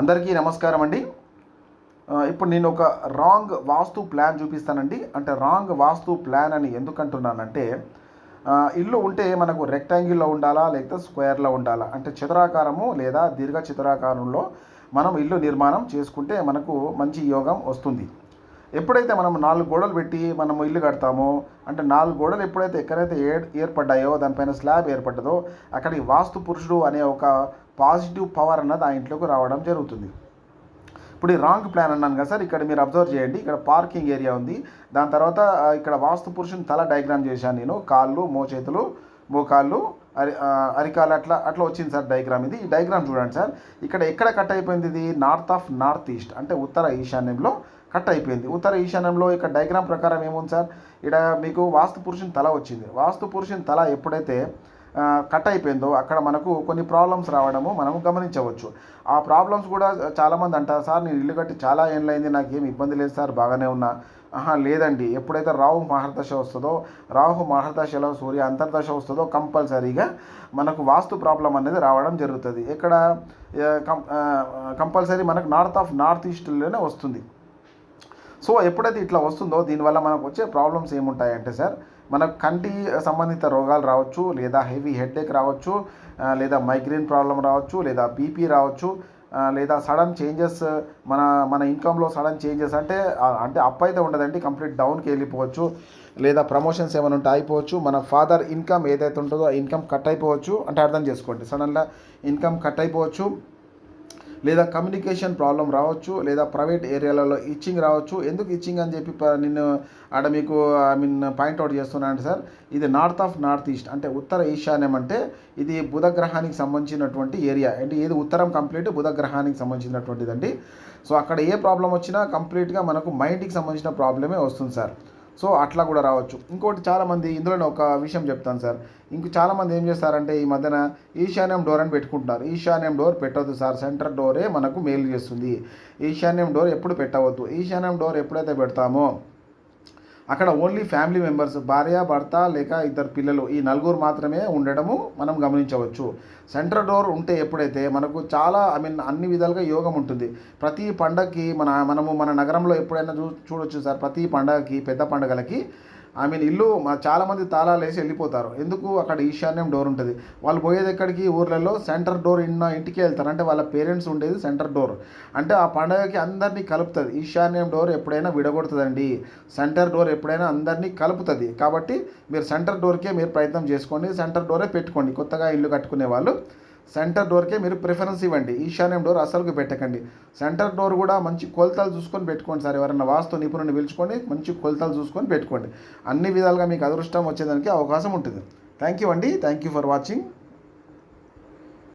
అందరికీ నమస్కారం అండి. ఇప్పుడు నేను ఒక రాంగ్ వాస్తు ప్లాన్ చూపిస్తానండి. అంటే రాంగ్ వాస్తు ప్లాన్ అని ఎందుకంటున్నానంటే ఇల్లు ఉంటే మనకు రెక్టాంగిల్లో ఉండాలా లేకపోతే స్క్వేర్లో ఉండాలా? అంటే చతురాకారము లేదా దీర్ఘ చతురాకారంలో మనం ఇల్లు నిర్మాణం చేసుకుంటే మనకు మంచి యోగం వస్తుంది. ఎప్పుడైతే మనం నాలుగు గోడలు పెట్టి మనం ఇల్లు కడతామో అంటే నాలుగు గోడలు ఎప్పుడైతే ఎక్కడైతే ఏ ఏర్పడ్డాయో దానిపైన స్లాబ్ ఏర్పడ్డదో అక్కడికి వాస్తు పురుషుడు అనే ఒక పాజిటివ్ పవర్ అన్నది ఆ ఇంట్లోకి రావడం జరుగుతుంది. ఇప్పుడు ఈ రాంగ్ ప్లాన్ అన్నాను కదా సార్ ఇక్కడ మీరు అబ్జర్వ్ చేయండి. ఇక్కడ పార్కింగ్ ఏరియా ఉంది. దాని తర్వాత ఇక్కడ వాస్తు పురుషుని తల డయాగ్రామ్ చేశాను నేను. కాళ్ళు మోచేతులు మోకాళ్ళు అరి అరికాలు అట్లా అట్లా వచ్చింది సార్ డయాగ్రామ్ ఇది. ఈ డయాగ్రామ్ చూడండి సార్. ఇక్కడ ఎక్కడ కట్ అయిపోయింది ఇది? నార్త్ ఆఫ్ నార్త్ ఈస్ట్ అంటే ఉత్తర ఈశాన్యంలో కట్ అయిపోయింది. ఉత్తర ఈశాన్యంలో ఇక్కడ డయాగ్రామ్ ప్రకారం ఏముంది సార్? ఇక్కడ మీకు వాస్తు పురుషుని తల వచ్చింది. వాస్తు పురుషుని తల ఎప్పుడైతే కట్ అయిపోయిందో అక్కడ మనకు కొన్ని ప్రాబ్లమ్స్ రావడము మనం గమనించవచ్చు. ఆ ప్రాబ్లమ్స్ కూడా చాలామంది అంటారు సార్ నేను ఇల్లు కట్టి చాలా ఏళ్ళైంది నాకు ఏమి ఇబ్బంది లేదు సార్ బాగానే ఉన్నా. ఆహా లేదండి. ఎప్పుడైతే రాహు మహర్దశ వస్తుందో రాహు మహర్దశలో సూర్య అంతర్దశ వస్తుందో కంపల్సరీగా మనకు వాస్తు ప్రాబ్లం అనేది రావడం జరుగుతుంది. ఇక్కడ కంపల్సరీ మనకు నార్త్ ఆఫ్ నార్త్ ఈస్ట్లోనే వస్తుంది. సో ఎప్పుడైతే ఇట్లా వస్తుందో దీనివల్ల మనకు వచ్చే ప్రాబ్లమ్స్ ఏముంటాయంటే సార్ మనకు కంటి సంబంధిత రోగాలు రావచ్చు లేదా హెవీ హెడ్ఏక్ రావచ్చు లేదా మైగ్రేన్ ప్రాబ్లం రావచ్చు లేదా బీపీ రావచ్చు లేదా సడన్ చేంజెస్ మన మన ఇన్కంలో సడన్ చేంజెస్ అంటే అంటే అప్ అయితే ఉండదండి కంప్లీట్ డౌన్కి వెళ్ళిపోవచ్చు. లేదా ప్రమోషన్స్ ఏమైనా ఉంటే అయిపోవచ్చు. మన ఫాదర్ ఇన్కమ్ ఏదైతే ఉంటుందో ఆ ఇన్కమ్ కట్ అయిపోవచ్చు. అంటే అర్థం చేసుకోండి సడన్గా ఇన్కమ్ కట్ అయిపోవచ్చు. లేదా కమ్యూనికేషన్ ప్రాబ్లం రావచ్చు లేదా ప్రైవేట్ ఏరియాలలో ఇచ్చింగ్ రావచ్చు. ఎందుకు ఇచ్చింగ్ అని చెప్పి నిన్ను ఆడ మీకు ఐ మీన్ పాయింట్అవుట్ చేస్తున్నాను సార్ ఇది నార్త్ ఆఫ్ నార్త్ ఈస్ట్ అంటే ఉత్తర ఈశాన్యం అంటే ఇది బుధ గ్రహానికి సంబంధించినటువంటి ఏరియా అంటే ఏది ఉత్తరం కంప్లీట్ బుధ గ్రహానికి సంబంధించినటువంటిదండి. సో అక్కడ ఏ ప్రాబ్లం వచ్చినా కంప్లీట్గా మనకు మైండ్కి సంబంధించిన ప్రాబ్లమే వస్తుంది సార్. సో అట్లా కూడా రావచ్చు. ఇంకోటి చాలామంది ఇందులోనే ఒక విషయం చెప్తాను సార్. ఇంక చాలామంది ఏం చేస్తారంటే ఈ మధ్యన ఈశాన్యం డోర్ అని పెట్టుకుంటున్నారు. ఈశాన్యం డోర్ పెట్టవద్దు సార్. సెంటర్ డోరే మనకు మేలు చేస్తుంది. ఈశాన్యం డోర్ ఎప్పుడు పెట్టవద్దు. ఈశాన్యం డోర్ ఎప్పుడైతే పెడతామో అక్కడ ఓన్లీ ఫ్యామిలీ మెంబర్స్ భార్య భర్త లేక ఇద్దరు పిల్లలు ఈ నలుగురు మాత్రమే ఉండడము మనం గమనించవచ్చు. సెంట్రల్ డోర్ ఉంటే ఎప్పుడైతే మనకు చాలా ఐ మీన్ అన్ని విధాలుగా యోగం ఉంటుంది. ప్రతి పండగకి మన మనము మన నగరంలో ఎప్పుడైనా చూ చూడొచ్చు సార్. ప్రతి పండగకి పెద్ద పండగలకి ఐ మీన్ ఇల్లు మా- చాలామంది తాళాలు వేసి వెళ్ళిపోతారు. ఎందుకు? అక్కడ ఈశాన్యం డోర్ ఉంటుంది. వాళ్ళు పోయేది ఎక్కడికి? ఊర్లలో సెంటర్ డోర్ ఇన్న ఇంటికి వెళ్తారు. అంటే వాళ్ళ పేరెంట్స్ ఉండేది సెంటర్ డోర్ అంటే ఆ పండగకి అందరినీ కలుపుతుంది. ఈశాన్యం డోర్ ఎప్పుడైనా విడగొడుతుందండి. సెంటర్ డోర్ ఎప్పుడైనా అందరినీ కలుపుతుంది. కాబట్టి మీరు సెంటర్ డోర్కే మీరు ప్రయత్నం చేసుకోండి. సెంటర్ డోరే పెట్టుకోండి. కొత్తగా ఇల్లు కట్టుకునే వాళ్ళు. సెంటర్ డోర్కే మీరు ప్రిఫరెన్స్ ఇవ్వండి. ఈశాన్యం డోర్ అసలుకి పెట్టకండి. సెంటర్ డోర్ కూడా మంచి కొలతలు చూసుకొని పెట్టుకోండి సార్. ఎవరైనా వాస్తు నిపుణుని పిలుచుకొని మంచి కొలతలు చూసుకొని పెట్టుకోండి. అన్ని విధాలుగా మీకు అదృష్టం వచ్చేదానికి అవకాశం ఉంటుంది. థ్యాంక్ యూ అండి. Thank you for watching.